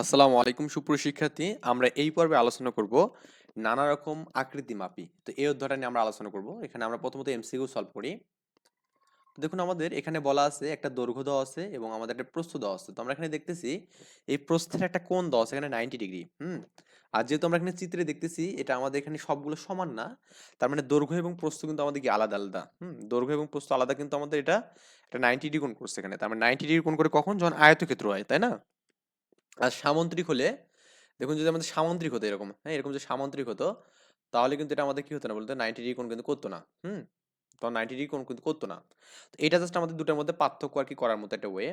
আসসালামু আলাইকুম সুপ্রিয় শিক্ষার্থী, আমরা এই পর্বে আলোচনা করব নানা রকম আকৃতি মাপি। তো এই অধ্যায়টা নিয়ে আমরা আলোচনা করব। এখানে আমরা প্রথমত এমসিকিউ সলভ করি। দেখুন, আমাদের এখানে বলা আছে একটা দৈর্ঘ্য দেওয়া আছে এবং আমাদের একটা প্রস্থ দেওয়া আছে। তো আমরা এখানে দেখতেছি এই প্রস্থের একটা কোণ দেওয়া আছে, এখানে নাইনটি ডিগ্রি হুম? আর যেহেতু আমরা এখানে চিত্রে দেখতেছি, এটা আমাদের এখানে সবগুলো সমান না। তার মানে দৈর্ঘ্য এবং প্রস্থ কিন্তু আমাদের কি আলাদা আলাদা, হুম? দৈর্ঘ্য এবং প্রস্থ আলাদা কিন্তু আমাদের এটা একটা নাইনটি ডিগ্রি কোণ করছে এখানে। তার মানে নাইনটি ডিগ্রি কোণ করে কখন? যখন আয়তক্ষেত্র হয়, তাই না? আর সামন্ত্রিক হলে দেখুন যদি আমাদের সামন্ত্রিক হতো এরকম হ্যাঁ? এরকম যদি সামন্ত্রিক হতো, তাহলে কিন্তু এটা আমাদের কি হতো না বলতে? নাইনটি ডিগ্রি কোণ কিন্তু করতো না, হুম? তখন নাইনটি ডিগ্রি কোণ কিন্তু করতো না। তো এটা জাস্ট আমাদের দুটার মধ্যে পার্থক্য আর কি করার মতো একটা ওয়ে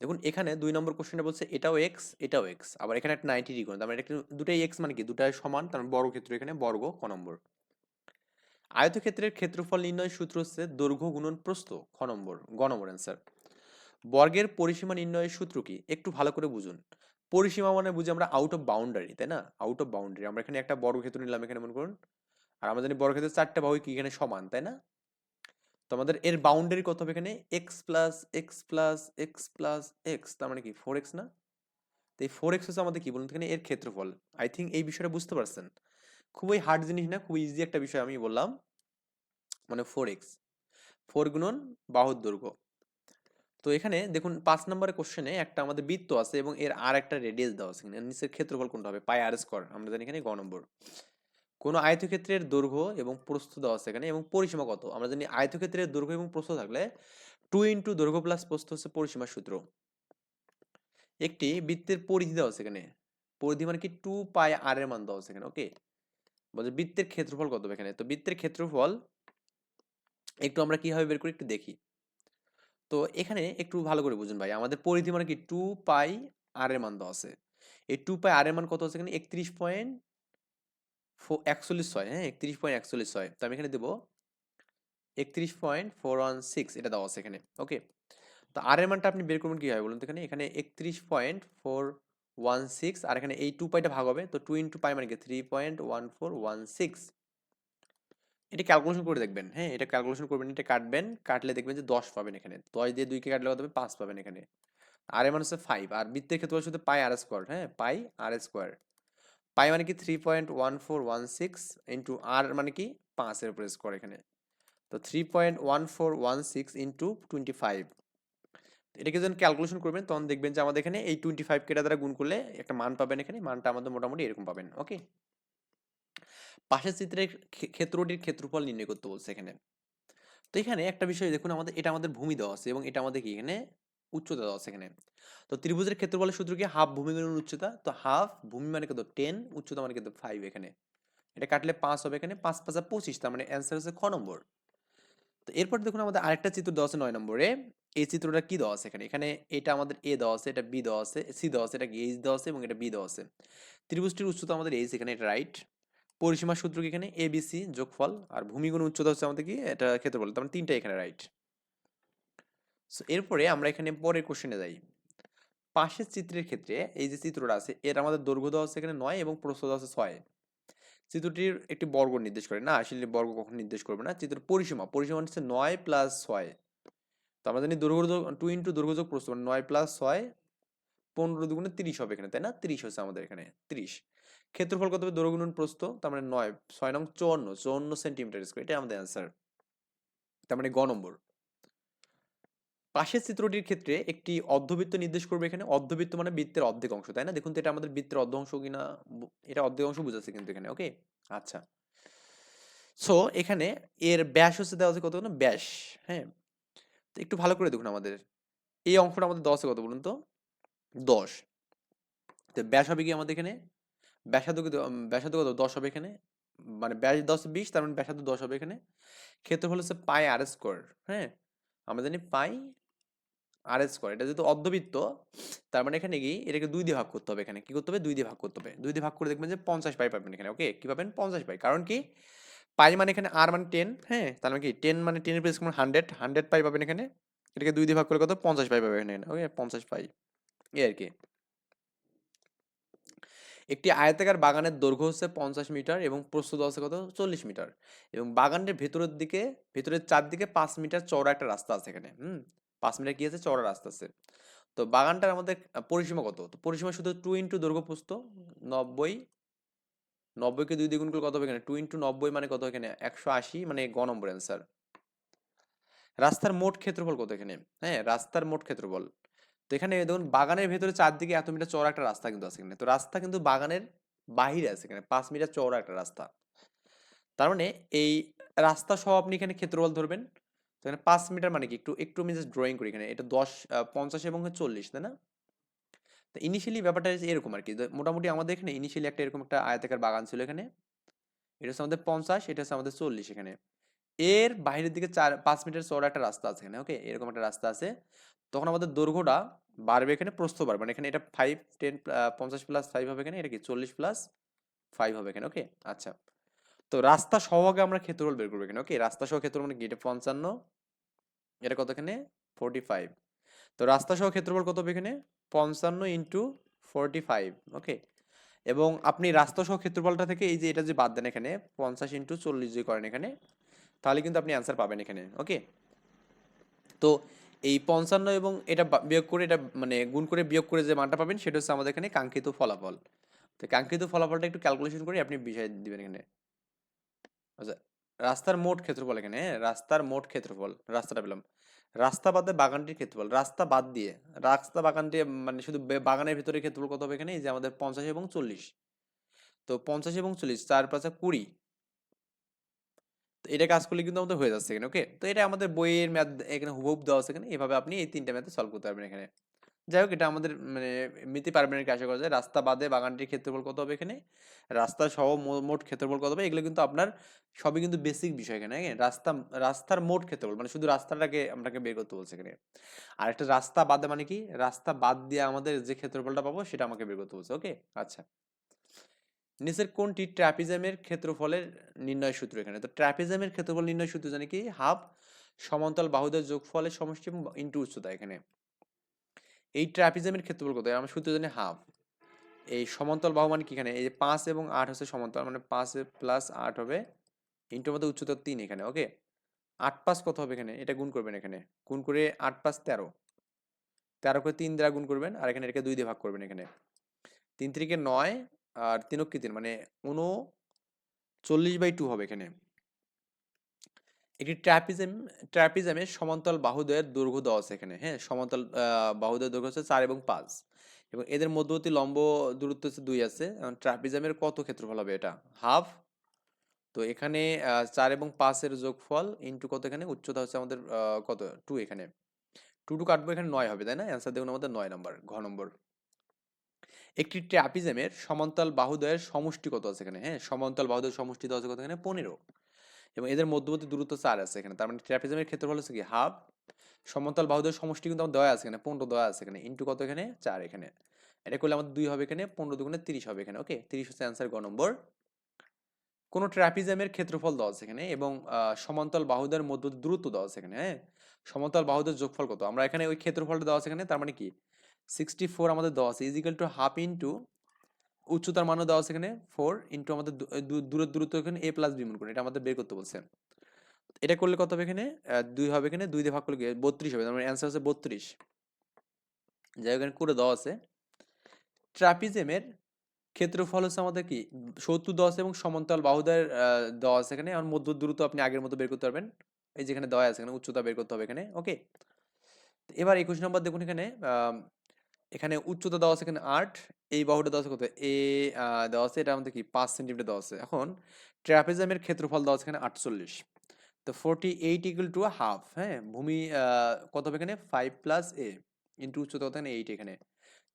দেখুন এখানে দুই নম্বর কোশ্চেনটা বলছে, এটাও এক্স এটাও এক্স আবার এখানে একটা নাইনটি ডিগ্রি কোণ, তার মানে এটা দুটাই এক্স মানে কি? দুটাই সমান, তার মানে বর্গক্ষেত্র এখানে, বর্গ ক নম্বর। আয়তক্ষেত্রের ক্ষেত্রফল নির্ণয় সূত্র হচ্ছে দৈর্ঘ্য গুণন প্রস্থ, খ নম্বর, গ নম্বর অ্যান্সার বর্গের পরিসীমা নির্ণয়ের সূত্র কি? একটু ভালো করে বুঝুন। পরিসীমা মানে বুঝি আমরা আউট অফ বাউন্ডারি তাই না? আউট অফ বাউন্ডারি আমরা এখানে একটা বর্গক্ষেত্র নিলাম এখানে, মনে করুন। আর জানি বর্গক্ষেত্রের চারটা বাহু কি এখানে সমান, তাই না? তো আমাদের এর বাউন্ডারি কত হবে এখানে? X plus x plus x plus x তার মানে কি? ফোর এক্স না? তো এই ফোর এক্স হচ্ছে আমাদের কি বলুন এখানে? এর ক্ষেত্রফল। আই থিঙ্ক এই বিষয়টা বুঝতে পারছেন। খুবই হার্ড জিনিস না? খুবই ইজি একটা বিষয় আমি বললাম। মানে ফোর এক্স ফোর গুণন বাহুর দৈর্ঘ্য। তো এখানে দেখুন পাঁচ নম্বরের কোশ্চেনে একটা আমাদের বৃত্ত আছে এবং এর আর একটা রেডিয়াস দেওয়া আছে নিচের ক্ষেত্রফল কোনটা হবে? পাই আর স্কোয়ার আমরা জানি এখানে গ নম্বর। কোনো আয়তক্ষেত্রের দৈর্ঘ্য এবং প্রস্থ দেওয়া আছে এখানে এবং পরিসীমা কত? আমরা জানি আয়তক্ষেত্রের দৈর্ঘ্য এবং প্রস্থ থাকলে টু ইন্টু দৈর্ঘ্য প্লাস প্রস্থ হচ্ছে পরিসীমার সূত্র। একটি বৃত্তের পরিধি দেওয়া আছে এখানে। পরিধি মানে কি? টু পাই আর এর মান দেওয়া আছে এখানে ওকে বলছে বৃত্তের ক্ষেত্রফল কত এখানে? তো বৃত্তের ক্ষেত্রফল, একটু আমরা কীভাবে বের করি একটু দেখি। তো এখানে একটু ভালো করে বুঝুন ভাই। আমাদের পরিধি মানে কি? টু পাই আর এর মান দেওয়া আছে। এই টু পাই আর এর মান কত আছে এখানে? একত্রিশ পয়েন্ট একচল্লিশ ছয় হ্যাঁ? একত্রিশ পয়েন্ট একচল্লিশ ছয় তো আমি এখানে দেবো একত্রিশ পয়েন্ট ফোর ওয়ান সিক্স এটা দেওয়া আছে এখানে। ওকে তো আর এর মানটা আপনি বের করবেন কি হয় বলুন তো এখানে? এখানে একত্রিশ পয়েন্ট ফোর ওয়ান সিক্স আর এখানে এই টু পাইটা ভাগ হবে। তো টু ইন্টু পাই মানে কি? Three point one four one six এটা ক্যালকুলেশন করে দেখবেন। হ্যাঁ এটা ক্যালকুলেশন করবেন, এটা কাটবেন, কাটলে দেখবেন যে দশ পাবেন এখানে। দশ দিয়ে দুইকে কাটলে কত হবে? পাঁচ পাবেন এখানে। আর এর মানে হচ্ছে ফাইভ আর বৃত্তের ক্ষেত্রে শুধু পাই আর স্কোয়ার হ্যাঁ পাই আর স্কোয়ার পাই মানে কি? Three point one four one six into আর মানে কি? পাঁচের উপরে স্কোয়ার এখানে। তো three point one four one six into twenty five এটাকে যখন ক্যালকুলেশন করবেন, তখন দেখবেন যে আমাদের এখানে এই টোয়েন্টি ফাইভ কেটা দ্বারা গুণ করলে একটা মান পাবেন এখানে। মানটা আমাদের মোটামুটি এরকম পাবেন। ওকে পাশের চিত্রের ক্ষেত্রটির ক্ষেত্রফল নির্ণয় করতে বলছে এখানে। তো এখানে একটা বিষয় দেখুন আমাদের, এটা আমাদের ভূমি দেওয়া আছে এবং এটা আমাদের কি এখানে? উচ্চতা দেওয়া আছে এখানে। তো ত্রিভুজের ক্ষেত্রফলের সূত্র কি হাফ ভূমি গুণন উচ্চতা? তো হাফ ভূমি মানে কত? টেন, উচ্চতা মানে কত? ফাইভ এখানে। এটা কাটলে পাঁচ হবে এখানে, পাঁচ পাঁচা পঁচিশ, তার মানে অ্যান্সার হচ্ছে খ নম্বর। তো এরপর দেখুন আমাদের আরেকটা চিত্র দেওয়া আছে নয় নম্বরে। এই চিত্রটা কি দেওয়া আছে এখানে? এখানে এটা আমাদের এ দেওয়া আছে, এটা বি দেওয়া আছে সি দেওয়া আছে, এটা এইচ দেওয়া আছে এবং এটা বি দেওয়া আছে। ত্রিভুজটির উচ্চতা আমাদের এইচ এখানে এটা রাইট পরিসীমার সূত্র কি এখানে এ বি যোগফল আর ভূমিগুণ উচ্চতা হচ্ছে আমাদের কি? এটা ক্ষেত্রফল। তার মানে তিনটা এখানে রাইট সো এরপরে আমরা এখানে পরের কোশ্চেনে যাই। পাশের চিত্রের ক্ষেত্রে এই যে চিত্রটা আছে, এর আমাদের দৈর্ঘ্য দেওয়া আছে এখানে নয় এবং প্রস্থ দেওয়া আছে ছয়। চিত্রটির একটি বর্গ নির্দেশ করে না? আসলে বর্গ কখন নির্দেশ করবে না। চিত্রের পরিসীমা পরিসীমা হচ্ছে নয় প্লাস ছয়। তো আমরা জানি দৈর্ঘ্য টু ইন্টু দৈর্ঘ্য প্রস্থ মানে নয় প্লাস ছয়, পনেরো দুগুণে তিরিশ হবে এখানে, তাই না? তিরিশ হচ্ছে আমাদের এখানে, তিরিশ। ক্ষেত্রফল কত হবে? দৈর্ঘ্য গুণন প্রস্থ, তার মানে নয়, ছয় নং চুয়ান্ন চুয়ান্ন সেন্টিমিটার স্কোয়ার এটাই আমাদের অ্যান্সার তার মানে গ নম্বর। পাশের চিত্রটির ক্ষেত্রে একটি অর্ধবৃত্ত নির্দেশ করবে এখানে। অর্ধবৃত্ত মানে বৃত্তের অর্ধেক অংশ, তাই না? দেখুন তো এটা আমাদের বৃত্তের অর্ধ অংশ কিনা এটা অর্ধেক অংশ বুঝাচ্ছে কিন্তু এখানে ওকে আচ্ছা। সো এখানে এর ব্যাস হচ্ছে দেওয়া আছে কত ব্যাস হ্যাঁ? তো একটু ভালো করে দেখুন আমাদের। এই অংশটা আমাদের দশে কত বলুন তো? দশ। তো ব্যাস হবে কি আমাদের এখানে? ব্যাসার্ধ ব্যাসার্ধ কত দশ হবে এখানে মানে ব্যাস দশ বিশ, তার মানে ব্যাসার্ধ দশ হবে এখানে। ক্ষেত্রফল হচ্ছে পাই আর স্কোয়ার হ্যাঁ? আমরা জানি পাই আর স্কোয়ার, এটা যেহেতু অর্ধবৃত্ত, তার মানে এখানে কি? এটাকে দুই দিয়ে ভাগ করতে হবে এখানে। কি করতে হবে? দুই দিয়ে ভাগ করতে হবে। দুই দিয়ে ভাগ করে দেখবেন যে পঞ্চাশ পাই পাবেন এখানে, ওকে? কি পাবেন? পঞ্চাশ পাই। কারণ কি? পাই মানে এখানে আর মানে টেন হ্যাঁ? তার মানে কি? টেন মানে টেনের প্লেস মানে হান্ড্রেড হান্ড্রেড পাই পাবেন এখানে। এটাকে দুই দিয়ে ভাগ করে কত? পঞ্চাশ পাই পাবেন এখানে, ওকে? পঞ্চাশ পাই। এই আর কি। একটি আয়তাকার বাগানের দৈর্ঘ্য হচ্ছে পঞ্চাশ মিটার এবং প্রস্তুত আছে কত? চল্লিশ মিটার। এবং বাগানের ভেতরের দিকে, ভেতরের চারদিকে পাঁচ মিটার চওড়া একটা রাস্তা আছে এখানে, হুম? পাঁচ মিটার কি আছে? চওড়া রাস্তা আছে। তো বাগানটার আমাদের পরিসীমা কত? তো পরিসীমা শুধু টু ইন্টু দৈর্ঘ্য প্রস্থ, নব্বই নব্বইকে দুই দ্বিগুণ করলে কত হবে এখানে? টু ইন্টু নব্বই মানে কত এখানে? একশো আশি মানে গ নম্বর অ্যান্সার রাস্তার মোট ক্ষেত্রফল কত এখানে? হ্যাঁ রাস্তার মোট ক্ষেত্রফল। তো এখানে দেখুন বাগানের ভেতরে চারদিকে এত মিটার চওড়া একটা রাস্তা কিন্তু আছে এখানে। তো রাস্তা কিন্তু বাগানের বাহিরে আছে এখানে, পাঁচ মিটার চওড়া একটা রাস্তা। তার মানে এই রাস্তা সহ আপনি এখানে ক্ষেত্রফল ধরবেন। তো এখানে পাঁচ মিটার মানে কি? একটু একটু আমি জাস্ট ড্রয়িং করি এখানে। এটা দশ পঞ্চাশ এবং চল্লিশ, তাই না? তো ইনিশিয়ালি ব্যাপারটা এরকম আর কি। মোটামুটি আমাদের এখানে ইনিশিয়ালি একটা এরকম একটা আয়তাকার বাগান ছিল এখানে। এটা হচ্ছে আমাদের পঞ্চাশ, এটা হচ্ছে আমাদের চল্লিশ এখানে। এর বাইরের দিকে চার, পাঁচ মিটার চওড়া একটা রাস্তা আছে এখানে ওকে এরকম একটা রাস্তা আছে। তখন আমাদের দৈর্ঘ্যটা বাড়বে এখানে প্রস্থ বাড়বে মানে এখানে এটা ফাইভ টেন পঞ্চাশ প্লাস ফাইভ হবে এখানে, এটা কি চল্লিশ প্লাস ফাইভ হবে এখানে ওকে আচ্ছা। তো রাস্তা সহগে আমরা ক্ষেত্রফল বের করব এখানে ওকে রাস্তা সহ ক্ষেত্রফল মানে এটা পঞ্চান্ন, এটা কত এখানে? ফোরটি ফাইভ তো রাস্তা সহ ক্ষেত্রফল কত হবে এখানে? পঞ্চান্ন ইন্টু ফোরটি ফাইভ ওকে এবং আপনি রাস্তা সহ ক্ষেত্রফলটা থেকে এই যে এটা যে বাদ দেন এখানে, পঞ্চাশ ইন্টু চল্লিশ যে করেন এখানে, তাহলে কিন্তু আপনি অ্যান্সার পাবেন এখানে ওকে তো এই পঞ্চান্ন এবং এটা বিয়োগ করে এটা মানে গুণ করে বিয়োগ করে যে মানটা পাবেন, সেটা হচ্ছে আমাদের এখানে কাঙ্ক্ষিত ফলাফল। তো কাঙ্ক্ষিত ফলাফলটা একটু ক্যালকুলেশন করে, আপনি বিষয় দিবেন এখানে। আচ্ছা রাস্তার মোট ক্ষেত্রফল এখানে হ্যাঁ? রাস্তার মোট ক্ষেত্রফল, রাস্তাটা পেলাম। রাস্তা বাদে বাগানটির ক্ষেত্রফল, রাস্তা বাদ দিয়ে, রাস্তা বাগানটি মানে শুধু বাগানের ভিতরে ক্ষেত্রফল কত হবে এখানে? এই যে আমাদের পঞ্চাশ এবং চল্লিশ। তো পঞ্চাশ এবং চল্লিশ, চার পাঁচা কুড়ি। তো এটা কাজ করলে কিন্তু আমাদের হয়ে যাচ্ছে এখানে ওকে তো এটা আমাদের বইয়ের ম্যাথ এখানে হুবহুব দেওয়া আছে এখানে, এভাবে আপনি এই তিনটা ম্যাথে সলভ করতে পারবেন এখানে। যাই হোক, এটা আমাদের মানে মিতি পারবেন আশা করা যায়। রাস্তা বাদে বাগানটির ক্ষেত্রফল কত হবে এখানে? রাস্তা সহ মোট ক্ষেত্রফল কত হবে? এগুলো কিন্তু আপনার সবই কিন্তু বেসিক বিষয় এখানে হ্যাঁ? রাস্তা, রাস্তার মোট ক্ষেত্রফল মানে শুধু রাস্তাটাকে আপনাকে বের করতে বলছে এখানে। আর একটা রাস্তা বাদে মানে কি? রাস্তা বাদ দিয়ে আমাদের যে ক্ষেত্রফলটা পাবো সেটা আমাকে বের করতে বলছে ওকে আচ্ছা। নিচের কোনটি ট্র্যাপিজমের ক্ষেত্রফলের নির্ণয় সূত্র এখানে? তো ট্র্যাপিজমের ক্ষেত্রফল নির্ণয় সূত্র জানি কি? হাফ সমান্তরাল বাহুদের যোগফলের সমষ্টি ইন্টু উচ্চতা এখানে। এই ট্র্যাপিজমের ক্ষেত্রফল কত? আমরা সূত্র জানি হাফ। এই সমান্তরাল বাহু মানে কি এখানে? এই যে পাঁচ এবং আট হচ্ছে সমান্তরাল মানে পাঁচ প্লাস আট হবে ইন্টুর মধ্যে উচ্চতা তিন এখানে, ওকে? আট পাঁচ কত হবে এখানে? এটা গুণ করবেন এখানে। গুণ করে আট পাঁচ তেরো। তেরো করে তিন দ্বারা গুণ করবেন, আর এখানে এটাকে দুই দিয়ে ভাগ করবেন এখানে। তিন তিরিকে নয় আর তিনক কি তিন মানে উনো চল্লিশ বাই টু হবে এখানে। একটি ট্র্যাপিজম ট্র্যাপিজমের সমান্তরাল বাহুদ্বয়ের দৈর্ঘ্য দেওয়া আছে এখানে হ্যাঁ? সমান্তরাল আহ, বাহুদ্বয়ের দৈর্ঘ্য হচ্ছে চার এবং পাঁচ। এবং এদের মধ্যবর্তী লম্ব দূরত্ব হচ্ছে দুই আছে। ট্র্যাপিজমের কত ক্ষেত্রফল হবে এটা? হাফ। তো এখানে চার এবং পাঁচের যোগফল ইন্টু কত এখানে? উচ্চতা হচ্ছে আমাদের কত? টু এখানে। টু টু কাটবো এখানে নয় হবে তাই না? অ্যান্সার দেখুন আমাদের নয় নম্বর ঘ নম্বর। একটি ট্র্যাপিজমের সমান্তরাল বাহুদ্বয়ের সমষ্টি কত আছে এখানে হ্যাঁ? সমান্তরাল বাহুদ্বয়ের সমষ্টি দেওয়া আছে কত এখানে? পনেরো। এবং এদের মধ্যবর্তী দূরত্ব চার আছে এখানে। তার মানে ট্র্যাপিজমের ক্ষেত্রফল হচ্ছে কি? হাফ। সমান্তরাল বাহুদের সমষ্টি কিন্তু আমার দেওয়া আছে এখানে, পনেরো দেওয়া আছে এখানে। ইন্টু কত এখানে? চার এখানে। এটা করলে আমাদের দুই হবে এখানে, পনেরো দুগুণে তিরিশ হবে এখানে ওকে তিরিশ হচ্ছে অ্যান্সার গ নম্বর। কোনো ট্র্যাপিজমের ক্ষেত্রফল দেওয়া আছে এখানে এবং সমান্তরাল বাহুদের মধ্যবর্তী দূরত্ব দেওয়া আছে এখানে হ্যাঁ? সমান্তরাল বাহুদের যোগফল কত? আমরা এখানে ওই ক্ষেত্রফলটা দেওয়া আছে এখানে, তার মানে কি? সিক্সটি ফোর আমাদের আছে ইজিক্যাল টু হাফ ইন্টু উচ্চতার মানও দেওয়া আছে এখানে ফোর ইন্টু আমাদের দূরের দূরত্ব এখানে এ প্লাস বি মন করে, এটা আমাদের বের করতে বলছে। এটা করলে কত হবে এখানে? দুই হবে এখানে, দুই দিয়ে ভাগ করলে বত্রিশ হবে, তার মানে অ্যান্সার হচ্ছে বত্রিশ। যাই এখানে করে দেওয়া আছে। ট্রাপিজেমের ক্ষেত্রফল হচ্ছে আমাদের কি? সত্তর দশ এবং সমান্তরাল বাহুদের দেওয়া আছে এখানে। আর মধ্য দূরত্ব আপনি আগের মতো বের করতে পারবেন। এই যেখানে দেওয়া আছে, এখানে উচ্চতা বের করতে হবে এখানে ওকে এবার একুশ নম্বর দেখুন এখানে এখানে উচ্চতা দেওয়া আছে এখানে আট, এই বাহুটা দেওয়া আছে কত? এ দেওয়া আছে, এটা আমাদের কি? পাঁচ সেন্টিমিটার দেওয়া আছে। এখন ট্রাপিজমের ক্ষেত্রফল দেওয়া আছে এখানে আটচল্লিশ। তো forty eight equal to half হ্যাঁ? ভূমি কত হবে এখানে? ফাইভ প্লাস এ ইন্টু উচ্চতা কত? এখানে এইট এখানে।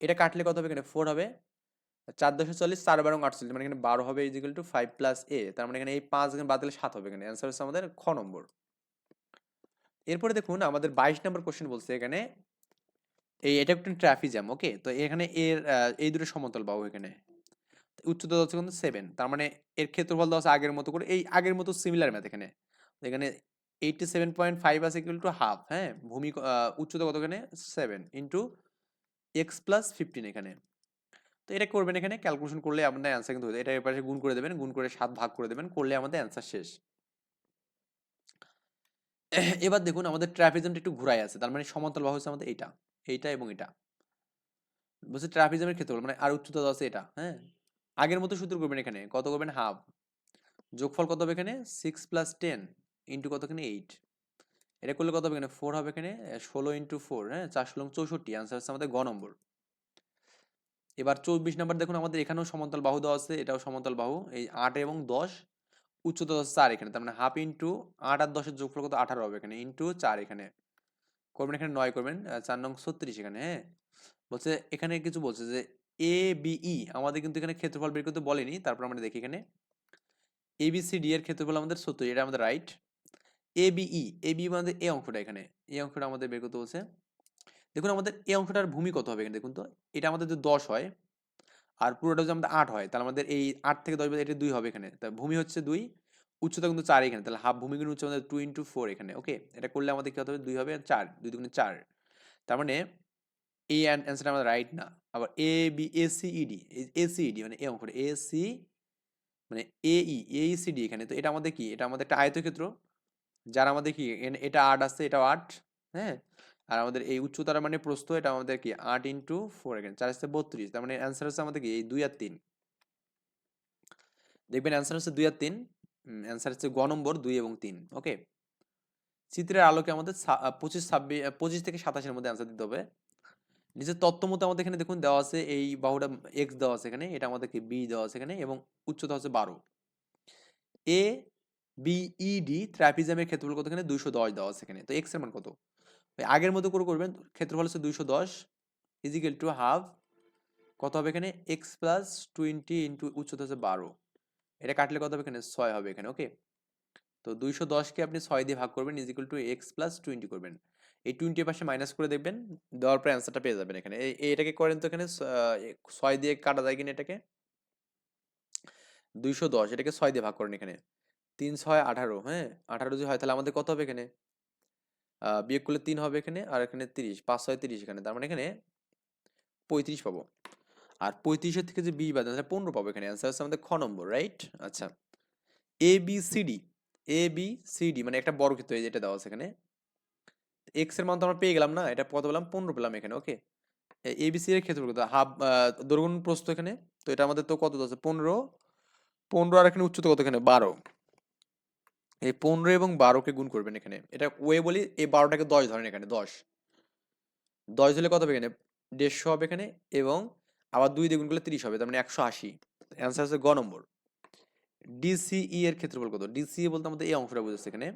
এটা কাটলে কত হবে এখানে? ফোর হবে। চার দশে চল্লিশ, চার বারো, আটচল্লিশ মানে এখানে বারো হবে ইজিক্যাল টু ফাইভ প্লাস এ তার মানে এখানে এই পাঁচ এখানে বাদ দিলে সাত হবে এখানে। অ্যান্সার হচ্ছে আমাদের খ নম্বর। এরপরে দেখুন, আমাদের বাইশ নম্বর কোশ্চেন বলছে এখানে এই এটা একটু ট্রাফিজাম ওকে? তো এখানে এর এই দুটো সমতল বাহু এখানে। উচ্চতা হচ্ছে কিন্তু সেভেন তার মানে এর ক্ষেত্রফল দেওয়া আগের মতো করে, এই আগের মতো সিমিলার ম্যাথ এখানে। এখানে এইটটি সেভেন পয়েন্ট ফাইভ আছে ইকুয়াল টু হাফ হ্যাঁ? ভূমি উচ্চতা কত এখানে? Seven into x plus fifteen এখানে। তো এটা করবেন এখানে ক্যালকুলেশন করলে আপনার অ্যান্সার কিন্তু। এটা এপাশে গুণ করে দেবেন, গুণ করে সাত ভাগ করে দেবেন, করলে আমাদের অ্যান্সার শেষ। এবার দেখুন, আমাদের ট্রাপিজমটা একটু ঘুরাই আছে, তার মানে সমান্তরাল বাহু হচ্ছে আমাদের এইটা। এইটা এবং এটা। বলছে ট্রাপিজমের ক্ষেত্রফল মানে আর উচ্চতা আছে এটা হ্যাঁ? আগের মতো সূত্র করবেন এখানে কত করবেন হাফ যোগফল কত হবে এখানে? সিক্স প্লাস টেন ইন্টু কত এখানে এইট এটা করলে কত হবে এখানে? ফোর হবে এখানে ষোলো ইন্টু ফোর হ্যাঁ? চার ষোলো চৌষট্টি আনসার হচ্ছে আমাদের গ নম্বর। এবার চব্বিশ নাম্বার দেখুন আমাদের এখানেও সমান্তরাল বাহু দেওয়া আছে এটাও সমান্তরাল বাহু এই আট এবং দশ উচ্চতা চার এখানে তার মানে হাফ ইন্টু আট আর দশের যোগফল কত? আঠারো হবে এখানে ইন্টু চার এখানে। করবেন এখানে নয় করবেন চার নং ছত্রিশ এখানে হ্যাঁ? বলছে, এখানে কিছু বলছে যে এ বিই আমাদের কিন্তু এখানে ক্ষেত্রফল বের করতে বলেনি, তারপর আমরা দেখি এখানে। এ বি সি ডি এর ক্ষেত্রফল আমাদের সত্তর, এটা আমাদের right A B E A B আমাদের এ অংশটা এখানে এই অংশটা আমাদের বের করতে বলছে। দেখুন, আমাদের এই অঙ্কটার ভূমি কত হবে এখানে, দেখুন তো, এটা আমাদের যদি দশ হয়, আর পুরোটা যদি আমাদের আট হয়, তাহলে আমাদের এই আট থেকে দশ এটা দুই হবে এখানে, তা ভূমি হচ্ছে দুই উচ্চতা কিন্তু চার এখানে, তাহলে হাফ ভূমি কিন্তু উচ্চতা আমাদের টু ইন্টু ফোর এখানে ওকে এটা করলে আমাদের কি হবে? দুই হবে চার, দুই দুগুণে চার। তার মানে এ অ্যান্সারটা আমাদের রাইট না। আবার A B A C E D A C E D মানে এ অঙ্কটা এ সি মানে এ ই এ সি ডি এখানে। তো এটা আমাদের কি? এটা আমাদের একটা আয়তক্ষেত্র, যার আমাদের কি? এটা আট আছে, এটাও আট হ্যাঁ? আর আমাদের এই উচ্চতার মানে প্রস্থ, এটা আমাদের কি? আট ইন্টু ফোর এখানে, চার আসছে বত্রিশ। তার মানে অ্যান্সার হচ্ছে আমাদের কি? এই দুই আর তিন। দেখবেন অ্যান্সার হচ্ছে দুই আর তিন। অ্যান্সার হচ্ছে গ নম্বর, দুই এবং তিন ওকে চিত্রের আলোকে আমাদের পঁচিশ ছাব্বিশ পঁচিশ থেকে সাতাশের মধ্যে অ্যান্সার দিতে হবে। নিজের তত্ত্ব মতো আমাদের এখানে দেখুন দেওয়া আছে এই বাহুটা এক্স দেওয়া আছে এখানে, এটা আমাদেরকে বি দেওয়া আছে এখানে এবং উচ্চতা হচ্ছে বারো। এ বিইডি ট্র্যাপিজমের ক্ষেত্রফল কত এখানে? দুইশো দশ দেওয়া আছে এখানে, তো এক্সের মান কত? আগের মতো করে করবেন, ক্ষেত্রফল হচ্ছে দুইশো দশ ইজিক্যাল টু হাফ কত হবে এখানে? এক্স প্লাস টোয়েন্টি ইন্টু উচ্চতা হচ্ছে বারো। এটা কাটলে কত হবে এখানে? ছয় হবে এখানে ওকে তো দুইশো দশকে আপনি ছয় দিয়ে ভাগ করবেন equal to x plus twenty করবেন। এই টোয়েন্টি পাশে মাইনাস করে দেখবেন, দেওয়ার পরে অ্যান্সারটা পেয়ে যাবেন এখানে। এটাকে করেন তো এখানে ছয় দিয়ে কাটা যায় কিনা এটাকে? দুইশো দশ, এটাকে ছয় দিয়ে ভাগ করেন এখানে। তিন ছয় আঠারো হ্যাঁ? আঠারো যদি হয় তাহলে আমাদের কত হবে এখানে? বিয়োগ করলে তিন হবে এখানে, আর এখানে তিরিশ, পাঁচ ছয় তিরিশ এখানে। তার মানে এখানে পঁয়ত্রিশ পাবো। আর পঁয়ত্রিশের থেকে যে বি বাদ তাহলে পনেরো পাবো এখানে। অ্যান্সার হচ্ছে আমাদের খ নম্বর রাইট আচ্ছা। A B C D A B C D মানে একটা বর্গক্ষেত্র এই যেটা দেওয়া আছে এখানে। এক্সের মান তো আমরা পেয়ে গেলাম না, এটা কত পেলাম? পনেরো পেলাম এখানে ওকে এ বি সি এর ক্ষেত্রে কত? হাফ দৈর্ঘ্য প্রস্থ এখানে। তো এটা আমাদের তো কত আছে? পনেরো। পনেরো আর এখানে উচ্চতা কত এখানে? বারো। এই পনেরো এবং বারোকে গুণ করবেন এখানে। এটা ওয়ে বলি, এই বারোটাকে দশ ধরেন এখানে, দশ। দশ হলে কত হবে এখানে? দেড়শো হবে এখানে এবং আবার দুই দিয়ে গুণ করলে তিরিশ হবে, তার মানে একশো আশি। অ্যান্সার হচ্ছে গ নম্বর। ডিসিই এর ক্ষেত্রফল কত ডিসিই বলতে আমাদের এই অংশটা বুঝেছে এখানে।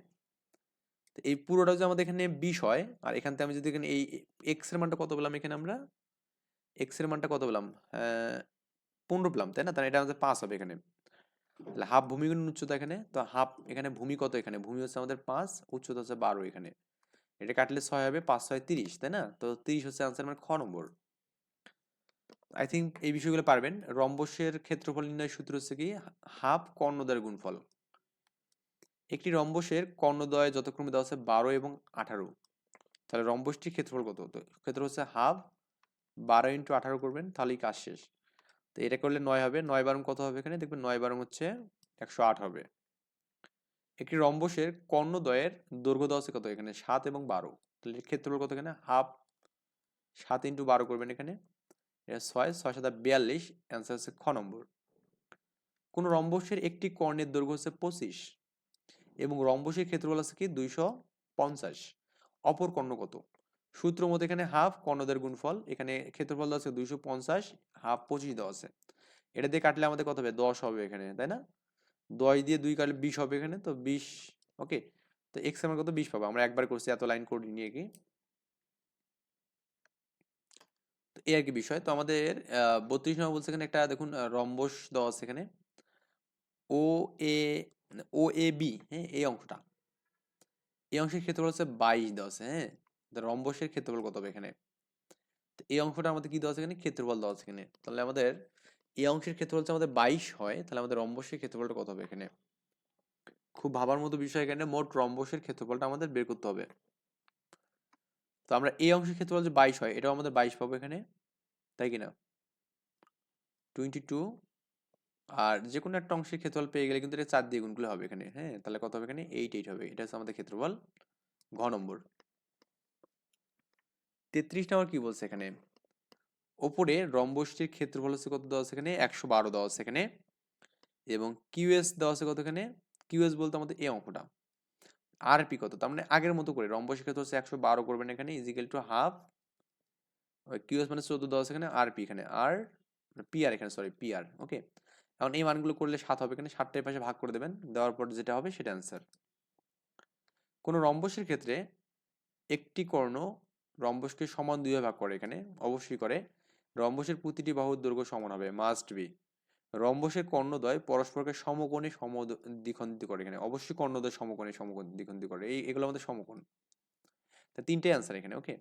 এই পুরোটা যদি আমাদের এখানে বিশ হয়, আর এখান থেকে আমি যদি এখানে এই এক্সের মানটা কত পেলাম এখানে আমরা? এক্সের মানটা কত পেলাম? পনেরো পেলাম, তাই না? তাহলে এটা আমাদের পাঁচ হবে এখানে। তাহলে হাফ ভূমি গুণ উচ্চতা এখানে, তো হাফ এখানে ভূমি কত এখানে? ভূমি হচ্ছে আমাদের পাঁচ, উচ্চতা হচ্ছে বারো এখানে। এটা কাটলে ছয় হবে, পাঁচ ছয় তিরিশ, তাই না? তো তিরিশ হচ্ছে আনসার মানে খ নম্বর। আই থিঙ্ক এই বিষয়গুলো পারবেন। রম্বসের ক্ষেত্রফল নির্ণয় সূত্র হচ্ছে কি হাফ কর্ণদ্বয়ের গুণফল। একটি রম্বসের কর্ণদ্বয় যতক্রমে দেওয়া আছে বারো এবং আঠারো। তাহলে রম্বসটির ক্ষেত্রফল কত? তো ক্ষেত্র হচ্ছে হাফ, বারো ইন্টু আঠারো করবেন, তাহলেই কাজ শেষ। তো এটা করলে নয় হবে, নয় বারং কত হবে এখানে? দেখবেন নয় বারং হচ্ছে একশো আট হবে। একটি রম্বসের কর্ণদ্বয়ের দৈর্ঘ্য দেওয়া আছে কত এখানে? সাত এবং বারো। তাহলে ক্ষেত্রফল কত এখানে? হাফ, সাত ইন্টু বারো করবেন এখানে। এটা ছয় ছয় সাত বিয়াল্লিশ অ্যান্সার হচ্ছে খ নম্বর। কোন রম্বসের একটি কর্ণের দৈর্ঘ্য হচ্ছে পঁচিশ এবং রম্বসের ক্ষেত্রফল আছে কি? দুইশো পঞ্চাশ। অপর কর্ণ কত? সূত্র মতো এখানে হাফ কর্ণদের গুণফল, এখানে ক্ষেত্রফল দেওয়া আছে দুইশো পঞ্চাশ হাফ পঁচিশ দেওয়া আছে। এটা দিয়ে কাটলে আমাদের কত হবে? দশ হবে এখানে, তাই না? দশ দিয়ে দুই কাটলে বিশ হবে এখানে, তো বিশ ওকে তো এক্স আমার কত? বিশ পাবো। আমরা একবার করছি, এত লাইন করে নিয়ে কি তো এই আর কি বিষয়। তো আমাদের বত্রিশ নম্বর বলছে একটা দেখুন রম্বস দেওয়া আছে এখানে। ও এ ও এ বি হ্যাঁ এই অংশটা। এই অংশের ক্ষেত্রফল হচ্ছে বাইশ দেওয়া আছে হ্যাঁ? রম্বসের ক্ষেত্রফল কত হবে এখানে? এই অংশটা আমাদের কি দেওয়া আছে এখানে? ক্ষেত্রফল দেওয়া আছে এখানে। তাহলে আমাদের এই অংশের ক্ষেত্রফল হচ্ছে আমাদের বাইশ হয়, তাহলে আমাদের রম্বসের ক্ষেত্রফলটা কত হবে এখানে? খুব ভাবার মতো বিষয় এখানে, মোট রম্বসের ক্ষেত্রফলটা আমাদের বের করতে হবে। তো আমরা এই অংশের ক্ষেত্রফল যে বাইশ হয়। এটাও আমাদের বাইশ পাবো এখানে, তাই কিনা? টোয়েন্টি টু আর যে কোনো একটা অংশের ক্ষেত্রফল পেয়ে গেলে কিন্তু এটা চার দিয়ে গুণগুলো হবে এখানে হ্যাঁ? তাহলে কত হবে এখানে? এইট এইট হবে। এটা হচ্ছে আমাদের ক্ষেত্রফল ঘ নম্বর। তেত্রিশ নম্বর কি বলছে এখানে? ওপরে রম্বসটির ক্ষেত্রফল হচ্ছে কত দেওয়া আছে এখানে? একশো বারো দেওয়া আছে এখানে। এবং কিউএস দেওয়া আছে কত এখানে? কিউএস বলতে আমাদের এই অঙ্কটা। আর পি কত? তার মানে আগের মতো করে। রম্বসের ক্ষেত্রে হচ্ছে একশো বারো করবেন এখানে ইজিক্যাল টু হাফ কিউএস মানে চোদ্দ, দশ এখানে আর পি এখানে আর পি আর এখানে সরি পি আর ওকে এখন এই মানগুলো করলে সাত হবে এখানে সাতটার পাশে ভাগ করে দেবেন, দেওয়ার পর যেটা হবে সেটা অ্যান্সার কোনো রম্বসের ক্ষেত্রে একটি কর্ণ রম্বসকে সমান দুইভাবে ভাগ করে এখানে, অবশ্যই করে। রম্বসের প্রতিটি বাহুর দৈর্ঘ্য সমান হবে মাস্ট বি রম্বসের কর্ণদ্বয় পরস্পরকে সমকোণে সম দ্বিখন্ডিত করে এখানে। অবশ্যই কর্ণদ্বয় সমকোণে সমকোণ দ্বিখন্ডিত করে। এই, এগুলো আমাদের সমকোণ। তা তিনটে অ্যান্সার এখানে ওকে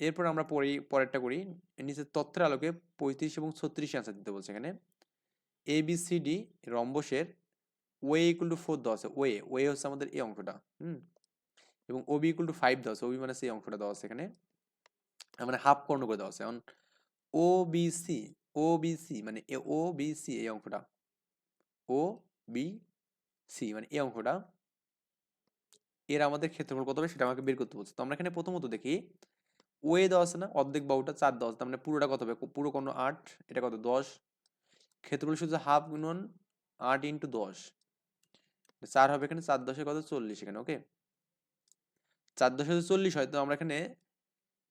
এরপর আমরা পড়ি, পরেরটা করি। নিচের তথ্যের আলোকে পঁয়ত্রিশ এবং ছত্রিশ অ্যান্সার দিতে বলছে এখানে। A B C D রম্বসের O A equal to four দেওয়া আছে। ওয়ে ওয়ে হচ্ছে আমাদের এই অংশটা, হুম? এবং ওবি ইকুয়াল টু ফাইভ দেওয়া আছে। ওবি মানে সেই অংশটা দেওয়া আছে এখানে। মানে হাফ কর্ণ করে দেওয়া আছে। এখন O B C O B C মানে ও বি সি এই অংশটা। ও বি সি মানে এই অংশটা। এর আমাদের ক্ষেত্রফল কত হবে সেটা আমাকে বের করতে বলছে। তো আমরা এখানে প্রথমত দেখি ওয়ে দেওয়া আছে না, অর্ধেক বাহুটা চার আছে, তার মানে পুরোটা কত হবে? পুরো কর্ণ আট, এটা কত? দশ। ক্ষেত্রফল শুধু হাফ গুণন আট ইন্টু দশ। চার হবে এখানে, চার দশে কত? চল্লিশ এখানে, ওকে? চার দশে চল্লিশ হয়, তো আমরা এখানে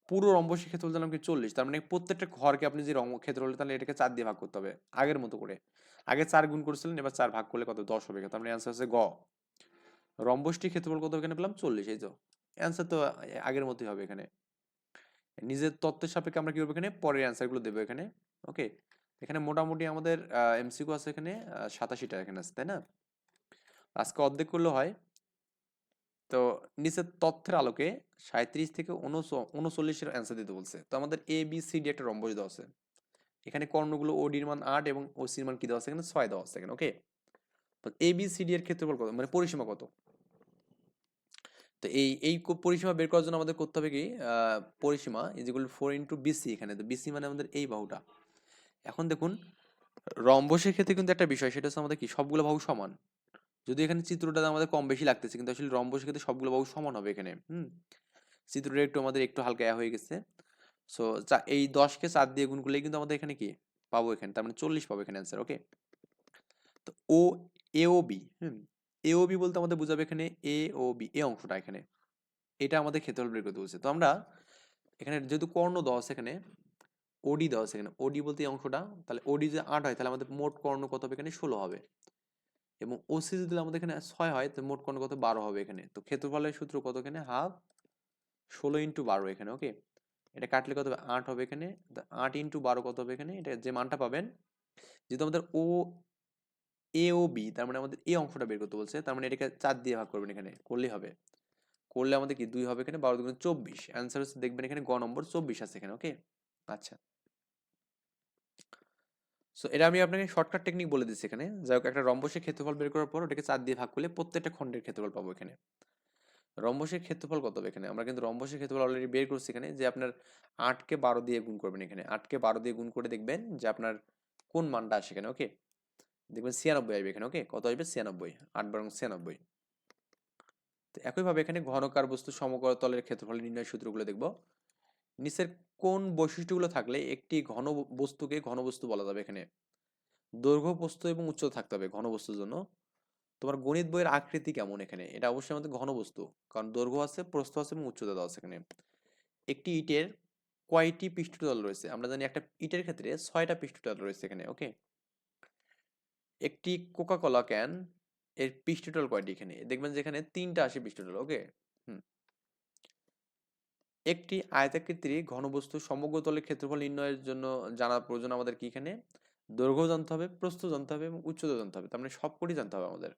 পুরো রম্বসের ক্ষেত্রফল দিলাম কি চল্লিশ। তার মানে প্রত্যেকটা ঘরকে আপনি যে রম্ব ক্ষেত্রফল তাহলে এটাকে চার দিয়ে ভাগ করতে হবে, আগের মতো করে। আগে চার গুণ করেছিলেন, এবার চার ভাগ করলে কত? দশ হবে। তার মানে অ্যান্সার হচ্ছে গ। রম্বসটির ক্ষেত্রফল কত এখানে পেলাম চল্লিশ, এই তো। অ্যান্সার তো আগের মতোই হবে এখানে। নিজের তত্ত্বের সাপেক্ষে আমরা কি করব এখানে? পরের অ্যান্সারগুলো দেবো এখানে ওকে এখানে মোটামুটি আমাদের এমসিকিউ আছে এখানে সাতাশিটা এখানে আছে, তাই না? আজকে অর্ধেক করলে হয় তো নিচের তথ্যের আলোকে সাঁত্রিশ থেকে উনচল্লিশের অ্যান্সার দিতে বলছে। তো আমাদের এ বি সি ডি একটা রম্বস দেওয়া আছে। এখানে কর্ণগুলো ও ডির মান আট এবং ও সির মান কি দেওয়া আছে? এখানে ছয় দেওয়া আছে এখানে okay A B C D এর ক্ষেত্রফল কত? মানে পরিসীমা কত? তো এই এই পরিসীমা বের করার জন্য আমাদের করতে হবে কি? পরিসীমা ইজিকুয়াল ফোর ইন্টু বিসি এখানে। তো বিসি মানে আমাদের এই বাহুটা। এখন দেখুন, রম্বসের ক্ষেত্রে কিন্তু একটা বিষয়, সেটা হচ্ছে আমাদের কি? সবগুলো বাহু সমান। যদি এখানে চিত্রটা আমাদের কম বেশি লাগতেছে, কিন্তু আসলে রম্বসের ক্ষেত্রে সবগুলো বাহু সমান হবে এখানে, হুম? চিত্রটা একটু আমাদের একটু হালকা হয়ে গেছে। সো এই দশকে চার দিয়ে গুণ করলে কিন্তু আমাদের এখানে কি? পাবো এখানে, তার মানে চল্লিশ পাবো এখানে অ্যান্সার ওকে তো ও এ ও বি হুম? এ ও বি বলতে আমাদের বোঝাবে এখানে এ ও বি এ অংশটা এখানে। এটা আমাদের ক্ষেত্রফল বের করতে বলছে। তো আমরা এখানে যেহেতু কর্ণ আছে এখানে ওডি আছে এখানে ওডি বলতে এই অংশটা, তাহলে ওডি যদি আট হয়, তাহলে আমাদের মোট কর্ণ কত হবে এখানে? ষোলো হবে। এবং ওসি যদি আমাদের এখানে ছয় হয়, তো মোট কর্ণ কত বারো হবে এখানে। তো ক্ষেত্রফলের সূত্র কত এখানে? হাফ ষোলো ইন্টু বারো এখানে ওকে এটা কাটলে কত হবে? আট হবে এখানে। আট ইন্টু বারো কত হবে এখানে? এটা যে মানটা পাবেন, যেহেতু আমাদের ও এ ও বি তার মানে আমাদের এই অংশটা বের করতে বলছে, তার মানে এটাকে চার দিয়ে ভাগ করবেন এখানে, করলেই হবে। করলে আমাদের কি? দুই হবে এখানে, বারো দুগুণ চব্বিশ। অ্যান্সার হচ্ছে দেখবেন এখানে গ নম্বর চব্বিশ আছে এখানে ওকে আচ্ছা। সো এটা আমি আপনাকে শর্টকাট টেকনিক বলে দিচ্ছি এখানে। যাই হোক একটা রম্বসের ক্ষেত্রফল বের করার পর ওটাকে চার দিয়ে ভাগ করলে প্রত্যেকটা খণ্ডের ক্ষেত্রফল পাবো এখানে। রম্বসের ক্ষেত্রফল কত হবে এখানে? আমরা কিন্তু রম্বসের ক্ষেত্রফল অলরেডি বের করছি এখানে যে আপনার আটকে বারো দিয়ে গুণ করবেন এখানে। আটকে বারো দিয়ে গুণ করে দেখবেন যে আপনার কোন মানটা আসে এখানে ওকে দেখবেন ছিয়ানব্বই আসবে এখানে ওকে কত আসবে? ছিয়ানব্বই। আট বারং ছিয়ানব্বই। তো একইভাবে এখানে ঘনকার বস্তু সমকর তলের ক্ষেত্রফল নির্ণয় সূত্রগুলো দেখব। নিচের কোন বৈশিষ্ট্যগুলো থাকলে একটি ঘন বস্তুকে ঘনবস্তু বলা যাবে এখানে? দৈর্ঘ্য, প্রস্থ এবং উচ্চতা থাকতে হবে ঘনবস্তুর জন্য। তোমার গণিত বইয়ের আকৃতি কেমন এখানে? এটা অবশ্যই আমাদের ঘনবস্তু কারণ দৈর্ঘ্য আছে, প্রস্থ আছে এবং উচ্চতা দেওয়া আছে এখানে। একটি ইটের কয়টি পৃষ্ঠতল রয়েছে? আমরা জানি একটা ইটের ক্ষেত্রে ছয়টা পৃষ্ঠতল রয়েছে এখানে, ওকে? একটি কোকা কোলা ক্যান এর পৃষ্ঠতল কয়টি এখানে? দেখবেন যে এখানে তিনটা আসে পৃষ্ঠতল, ওকে? হুম। একটি আয়তাকৃতির ঘনবস্তু সমগ্র তলের ক্ষেত্রফল নির্ণয়ের জন্য জানা প্রয়োজন আমাদের কি এখানে? দৈর্ঘ্য জানতে হবে, প্রস্থ জানতে হবে এবং উচ্চতা জানতে হবে। তার মানে সবকটি জানতে হবে আমাদের।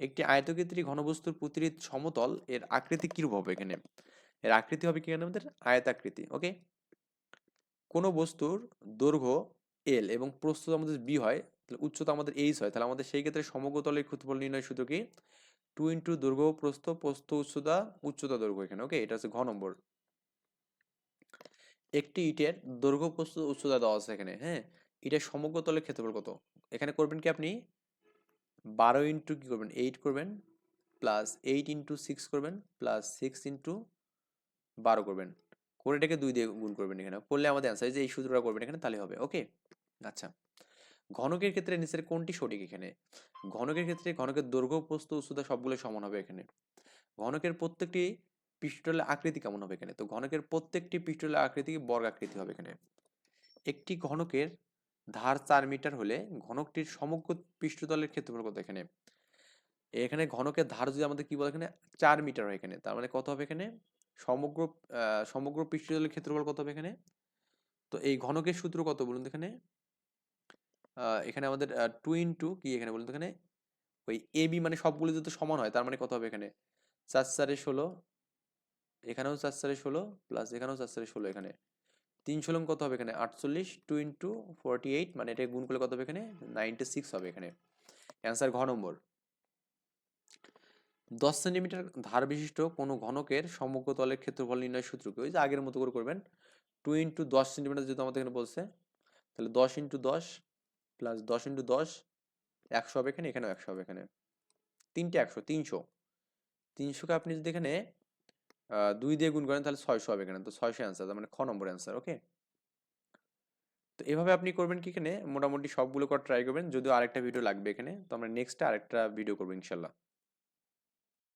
একটি আয়তক্ষেত্রী ঘনবস্তুর প্রতিটি সমতল এর আকৃতি কিরূপ হবে এখানে? এর আকৃতি হবে কি আমাদের? আয়তাকৃতি, ওকে? কোনো বস্তুর দৈর্ঘ্য এল এবং প্রস্থ আমাদের বি হয়, তাহলে উচ্চতা আমাদের এইচ হয়। তাহলে আমাদের সেই ক্ষেত্রে সমগ্র তলের ক্ষেত্রফল নির্ণয় সূত্র কি? টু ইন্টু দৈর্ঘ্য, প্রস্থ প্রস্থ, উচ্চতা উচ্চতা দৈর্ঘ্য এখানে, ওকে? এটা হচ্ছে ঘ নম্বর। একটি ইটের দৈর্ঘ্য প্রস্থ উচ্চতা দেওয়া আছে এখানে হ্যাঁ? ইটের সমগ্র তলের ক্ষেত্রফল কত? এখানে করবেন কি আপনি? বারো ইন্টু কী করবেন? এইট করবেন প্লাস এইট ইন্টু সিক্স করবেন প্লাস সিক্স ইন্টু বারো করবেন। করে এটাকে দুই দিয়ে গুণ করবেন এখানে। করলে আমাদের অ্যান্সার যে এই সূত্রটা করবেন এখানে, তাহলে হবে ওকে আচ্ছা। ঘনকের ক্ষেত্রে নিচের কোনটি সঠিক এখানে? ঘনকের ক্ষেত্রে ঘনকের দৈর্ঘ্য, প্রস্থ, উচ্চতা সবগুলো সমান হবে এখানে। ঘনকের প্রত্যেকটি পৃষ্ঠতলের আকৃতি কেমন হবে এখানে? তো ঘনকের প্রত্যেকটি পৃষ্ঠতলের আকৃতি বর্গ আকৃতি হবে এখানে। একটি ঘনকের ধার চার মিটার হলে ঘনকটির সমগ্র পৃষ্ঠতলের ক্ষেত্রফল কত এখানে? এখানে ঘনকের ধার যদি আমাদের কি বলে এখানে? চার মিটার হয় এখানে। তার মানে কত হবে এখানে? সমগ্র সমগ্র পৃষ্ঠতলের ক্ষেত্রফল কত হবে এখানে? তো এই ঘনকের সূত্র কত বলুন এখানে? এখানে আমাদের টু ইন্টু কি এখানে বলুন এখানে? ওই এ বি মানে সবগুলো যদি সমান হয় তার মানে কত হবে এখানে? চার চারে ষোলো এখানেও চার চারে ষোলো প্লাস এখানেও চার চারে ষোলো এখানে। তিন ষোলো কত হবে এখানে? আটচল্লিশ টু ইন্টু ফোরটি এইট মানে এটা গুণ করলে কত হবে এখানে? নাইনটি সিক্স হবে এখানে। অ্যান্সার ঘ নম্বর। দশ সেন্টিমিটার ধার বিশিষ্ট কোনো ঘনকের সমগ্র তলের ক্ষেত্রফল নির্ণয় সূত্র কি? ওই যে আগের মতো করে করবেন। টু ইন্টু দশ সেন্টিমিটার যেহেতু আমাদের এখানে বলছে, তাহলে দশ ইন্টু দশ প্লাস দশ ইন্টু দশ, একশো হবে এখানে, এখানেও একশো হবে এখানে। তিনটে একশো, তিনশো। তিনশোকে আপনি যদি এখানে দুই দিয়ে গুণ করেন তাহলে ছয়শো হবে এখানে। তো ছয়শো অ্যান্সার মানে খ নম্বর অ্যান্সার ওকে তো এভাবে আপনি করবেন কি এখানে? মোটামুটি সবগুলো কর ট্রাই করবেন। যদিও আরেকটা ভিডিও লাগবে এখানে। তো আমরা নেক্সটে আরেকটা ভিডিও করব ইনশাল্লাহ।